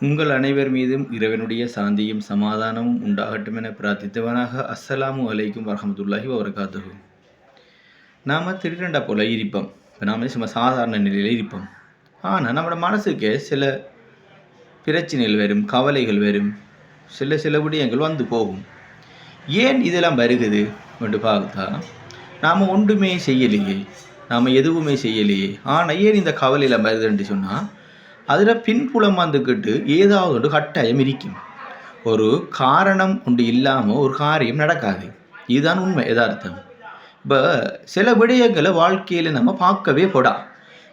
உங்கள் அனைவர் மீதும் இறைவனுடைய சாந்தியும் சமாதானமும் உண்டாகட்டும் என பிரார்த்தித்தவனாக அஸ்ஸலாமு அலைக்கும் வரமத்துல்லாஹி வபரகாத்துஹு. நாம் திருடண்டா போல் இருப்போம். இப்போ நாம் சும்மா சாதாரண நிலையில் இருப்போம். ஆனால் நம்மளோட மனசுக்கு சில பிரச்சனைகள் வரும் கவலைகள் வரும் சில சில விடயங்கள் வந்து போகும். ஏன் இதெல்லாம் வருகுது என்று பார்த்தா நாம் ஒன்றுமே செய்யலையே. நாம் எதுவுமே செய்யலையே. ஆனால் ஏன் இந்த கவலையில் வருதுன்ட்டு சொன்னால் அதில் பின்புலம் வந்துக்கிட்டு ஏதாவது ஒன்று கட்டாயம் இருக்கும். ஒரு காரணம் உண்டு இல்லாமல் ஒரு காரியம் நடக்காது. இதுதான் உண்மை யதார்த்தம். இப்போ சில விடயங்களை வாழ்க்கையில் நம்ம பார்க்கவே போடா.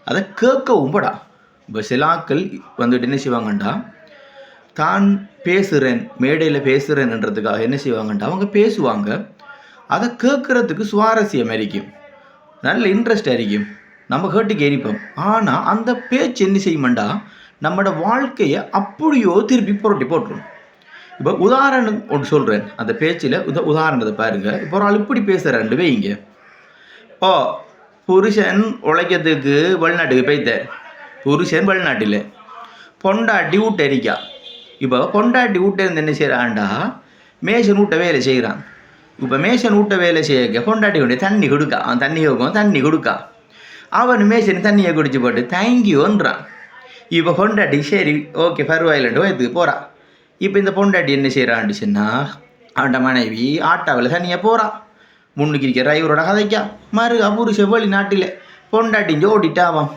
அதை கேட்கவும் போடா. இப்போ சில வந்துட்டு என்ன செய்வாங்கண்டா? தான் பேசுகிறேன் மேடையில் பேசுகிறேன்ன்றதுக்காக என்ன செய்வாங்கண்டா? அவங்க பேசுவாங்க. அதை கேட்குறதுக்கு சுவாரஸ்யம் இருக்கும். நல்ல இன்ட்ரெஸ்ட் இருக்கும். நம்ம கேட்டு எரிப்போம் ஆனால் அந்த பேச்சு என்ன செய்யுமாண்டா? நம்மளோட வாழ்க்கையை அப்படியோ திருப்பி புரட்டி போட்டுரும். இப்போ உதாரணம் ஒன்று சொல்கிறேன் அந்த பேச்சில் உத உதாரணத்தை பாருங்கள் இப்போ ஒரு ஆள் இப்படி பேசுகிறாண்டு வைங்க. ஓ புருஷன் உழைக்கிறதுக்கு வெளிநாட்டுக்கு போய்த்தார் புருஷன் வெளிநாட்டில். பொண்டாட்டி வீட்டரிக்கா இப்போ பொண்டாட்டி வீட்டை இருந்து என்ன செய்கிறான்டா மேஷன் வீட்டை வேலை செய்கிறான் இப்போ மேஷன் வீட்டை வேலை செய்ய பொண்டாட்டி கொண்டு தண்ணி கொடுக்கா. அவன் தண்ணி வைக்கும் தண்ணி கொடுக்கா. அவன் மேஷன் தண்ணியை குடிச்சு போட்டு தேங்க்யூன்றான் இப்போ பொண்டாட்டி சரி ஓகே பரவாயில்லண்டு வயதுக்கு போகிறான் இப்போ இந்த பொண்டாட்டி என்ன செய்கிறான்னு சொன்னால் அவன்ட மனைவி ஆட்டாவில் தனியாக போகிறான் முன்னுக்கு இருக்கிற டிரைவரோட கதைக்கா மறு அபூரு செவ்வழி நாட்டில் பொண்டாட்டி ஓடிட்டாவான்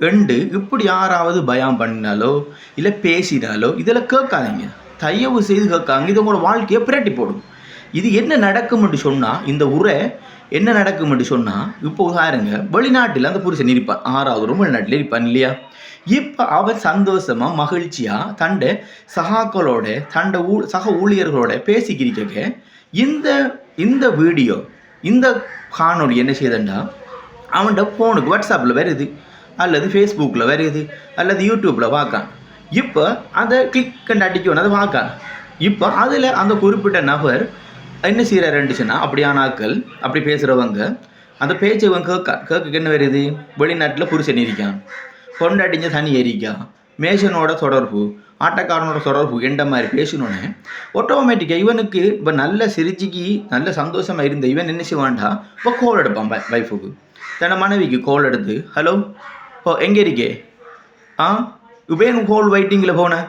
ரெண்டு இப்படி யாராவது பயம் பண்ணினாலோ இல்லை பேசினாலோ இதில் கேட்காதீங்க தயவு செய்து கேட்காங்க இது உங்களோட வாழ்க்கையை பிரட்டி போடும் இது என்ன நடக்கும்னு சொன்னால் இந்த உரை என்ன நடக்கும் நடக்கும்னு சொன்னால் இப்போ உதாருங்க வெளிநாட்டில் அந்த புருஷன் இருப்பான். ஆறாவது வெளிநாட்டில் இருப்பான் இல்லையா? இப்போ அவன் சந்தோஷமாக மகிழ்ச்சியாக தண்ட சகாக்களோட தண்டை ஊ சக ஊழியர்களோட பேசிக்கிறக்க இந்த இந்த வீடியோ இந்த காணொலி என்ன செய்யுதுண்டா அவன்கிட்ட ஃபோனுக்கு வாட்ஸ்அப்பில் வருது அல்லது ஃபேஸ்புக்கில் வருது அல்லது யூடியூப்பில் பார்க்கான். இப்போ அதை கிளிக் கண்டு அடிக்கணும் அதை பார்க்கான். இப்போ அதில் அந்த குறிப்பிட்ட நபர் என்ன செய்கிறாருன்னு இருந்துச்சுன்னா அப்படியான ஆட்கள் அப்படி பேசுகிறவங்க அந்த பேச்சை இவன் கேட்க கேட்க என்ன வருது வெளிநாட்டில் புருஷன் இருக்கான். கொண்டாடிஞ்ச தனி எரிக்கான் மேஷனோட தொடர்பு ஆட்டக்காரனோட தொடர்பு என்ற மாதிரி பேசணுன்னே ஆட்டோமேட்டிக்காக இவனுக்கு இப்போ நல்ல சிரிச்சிக்கு நல்ல சந்தோஷமாக இருந்த இவன் என்ன செய்வான்டா? இப்போ கோல் எடுப்பான் வைஃபுக்கு தன்னை மனைவிக்கு கோல் எடுத்து ஹலோ ஓ எங்கே இருக்கே? ஆ இப்போ என் கோல் வெயிட்டிங்கில் போனேன்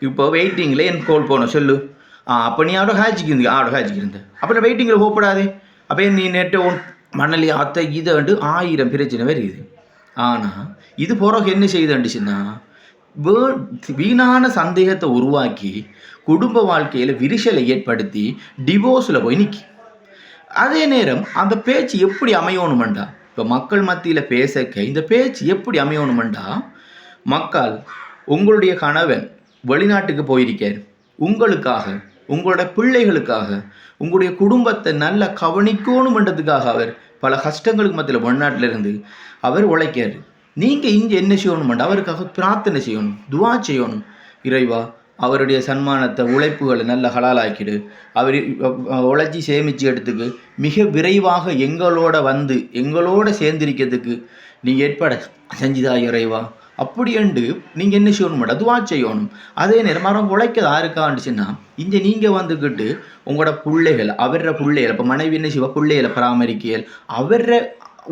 இப்போ வெயிட்டிங்கில் என் கோல் போனேன் சொல்லு. ஆ அப்போ நீ அவட ஹாச்சிக்கு இருந்து ஆடோ ஹாச்சிக்கு இருந்த அப்புறம் வெயிட்டிங்கில் போகப்படாதே அப்போ நீ நேற்று உன் மணலி அத்தை இதை வந்து ஆயிரம் பிரச்சனை வருது ஆனால் இது பிறகு என்ன செய்யுதுண்டுச்சுன்னா வே வீணான சந்தேகத்தை உருவாக்கி குடும்ப வாழ்க்கையில் விரிசலை ஏற்படுத்தி டிவோர்ஸில் போய் நிற்கி அதே நேரம் அந்த பேச்சு எப்படி அமையணுமெண்டா இப்போ மக்கள் மத்தியில் பேசக்க இந்த பேச்சு எப்படி அமையணுமெண்டா மக்கள் உங்களுடைய கணவன் வெளிநாட்டுக்கு போயிருக்கார் உங்களுக்காக உங்களோட பிள்ளைகளுக்காக உங்களுடைய குடும்பத்தை நல்லா கவனிக்கணுமென்றதுக்காக அவர் பல கஷ்டங்களுக்கு மத்தியில் வெளிநாட்டில் இருந்து அவர் உழைக்கார் நீங்கள் இங்கே என்ன செய்யணுமெண்டா அவருக்காக பிரார்த்தனை செய்யணும் துவா செய்யணும். இறைவா அவருடைய சன்மானத்தை உழைப்புகளை நல்ல ஹலாலாக்கிடு. அவர் உழைச்சி சேமிச்சு எடுத்துக்கு மிக விரைவாக எங்களோட வந்து எங்களோட சேர்ந்திருக்கிறதுக்கு நீ ஏற்பாடு செஞ்சுதா இறைவா. அப்படியண்டு நீங்கள் என்ன செய்யணும் அதுவா செய்யணும். அதே நேரம் மரம் உழைக்க யாருக்காண்டுச்சுன்னா இங்கே நீங்கள் வந்துக்கிட்டு உங்களோட பிள்ளைகள் அவர பிள்ளைகள் இப்போ மனைவி என்ன செய்வா? பிள்ளைகளை பராமரிக்கையல் அவர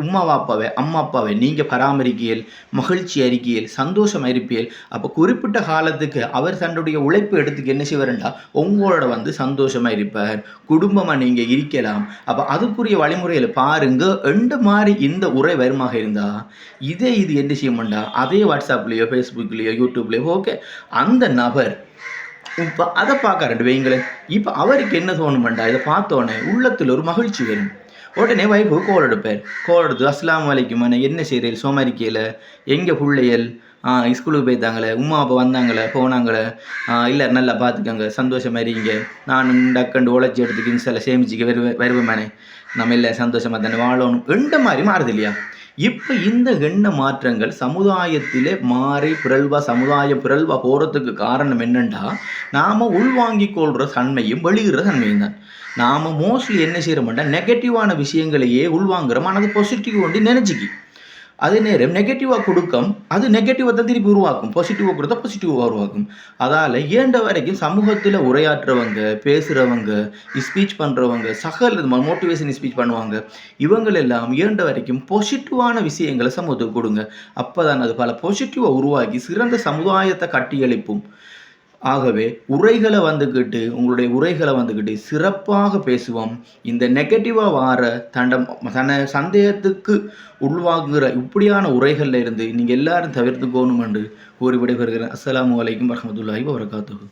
உம்மா அப்பாவை அம்மா அப்பாவை நீங்கள் பராமரிக்கியல் மகிழ்ச்சி அறிக்கியல் சந்தோஷம் இருப்பியல் அப்போ குறிப்பிட்ட காலத்துக்கு அவர் தன்னுடைய உழைப்பு எடுத்துக்கு என்ன செய்வார்ண்டா? உங்களோட வந்து சந்தோஷமாக இருப்பார் குடும்பமாக நீங்கள் இருக்கலாம். அப்போ அதுக்குரிய வழிமுறையில் பாருங்க எந்த மாதிரி இந்த உரை வருமாக இருந்தால் இதே இது என்ன செய்யமாண்டா? அதே வாட்ஸ்அப்லேயோ ஃபேஸ்புக்லேயோ யூடியூப்லேயோ ஓகே அந்த நபர் இப்போ அதை பார்க்க ரெண்டு வைங்களேன் இப்போ அவருக்கு என்ன தோணுமெண்டா? இதை பார்த்தோன்னே உள்ளத்தில் ஒரு மகிழ்ச்சி வரும். உடனே வைஃபு கோல் எடுப்பார். கோல் எடுத்து அஸ்லாம் வலைக்கும் என்ன செய்கிறீர்கள் சோமாரிக்கையில் எங்கே பிள்ளைகள் ஆ ஸ்கூலுக்கு போய்த்தாங்களே? உமா அப்பா வந்தாங்களே? போனாங்களே? இல்லை நல்லா பார்த்துக்கோங்க சந்தோஷமாக இருங்க. நான் டக்கண்டு உழைச்சி எடுத்துக்கின்னு சில சேமிச்சுக்க வருவேன் மேனே நம்ம இல்லை சந்தோஷமாக தானே வாழணும். எந்த மாதிரி மாறுது இல்லையா? இப்போ இந்த எண்ண மாற்றங்கள் சமுதாயத்திலே மாறி பிறல்வா சமுதாயம் பிறல்வா போகிறதுக்கு காரணம் என்னென்னா நாம் உள்வாங்கிக் கொள்கிற தன்மையும் வெளியிடுற தன்மையும் தான். நாம் மோஸ்ட்லி என்ன செய்கிறோம்னா நெகட்டிவான விஷயங்களையே உள்வாங்குறோம் ஆனால் அது பாசிட்டிவ் ஒன்று நினச்சிக்கி. அதே நேரம் நெகட்டிவாக கொடுக்கும் அது நெகட்டிவாக தான் திருப்பி உருவாக்கும். பாசிட்டிவாக கொடுத்தா பாசிட்டிவாக உருவாக்கும். அதால் ஏண்ட வரைக்கும் சமூகத்தில் உரையாற்றுறவங்க பேசுகிறவங்க ஸ்பீச் பண்ணுறவங்க சகல் மோட்டிவேஷன் ஸ்பீச் பண்ணுவாங்க இவங்கள் எல்லாம் ஏண்ட வரைக்கும் பாசிட்டிவான விஷயங்களை சமூகத்துக்கு கொடுங்க. அப்போ தான் அது பல பாசிட்டிவாக உருவாக்கி சிறந்த சமுதாயத்தை கட்டியளிப்போம் ஆகவே உரைகளை வந்துக்கிட்டு உங்களுடைய உரைகளை வந்துக்கிட்டு சிறப்பாக பேசுவோம். இந்த நெகட்டிவாக வார தண்டம் தன்னை சந்தேகத்துக்கு உள்வாங்குகிற இப்படியான உரைகளில் இருந்து நீங்கள் எல்லாரும் தவிர்த்துக்கோணும் என்று கூறி விடைபெறுகிறேன். அஸ்லாம் வலைக்கம் வரமத்துல்லாஹி வபரகாத்துஹு.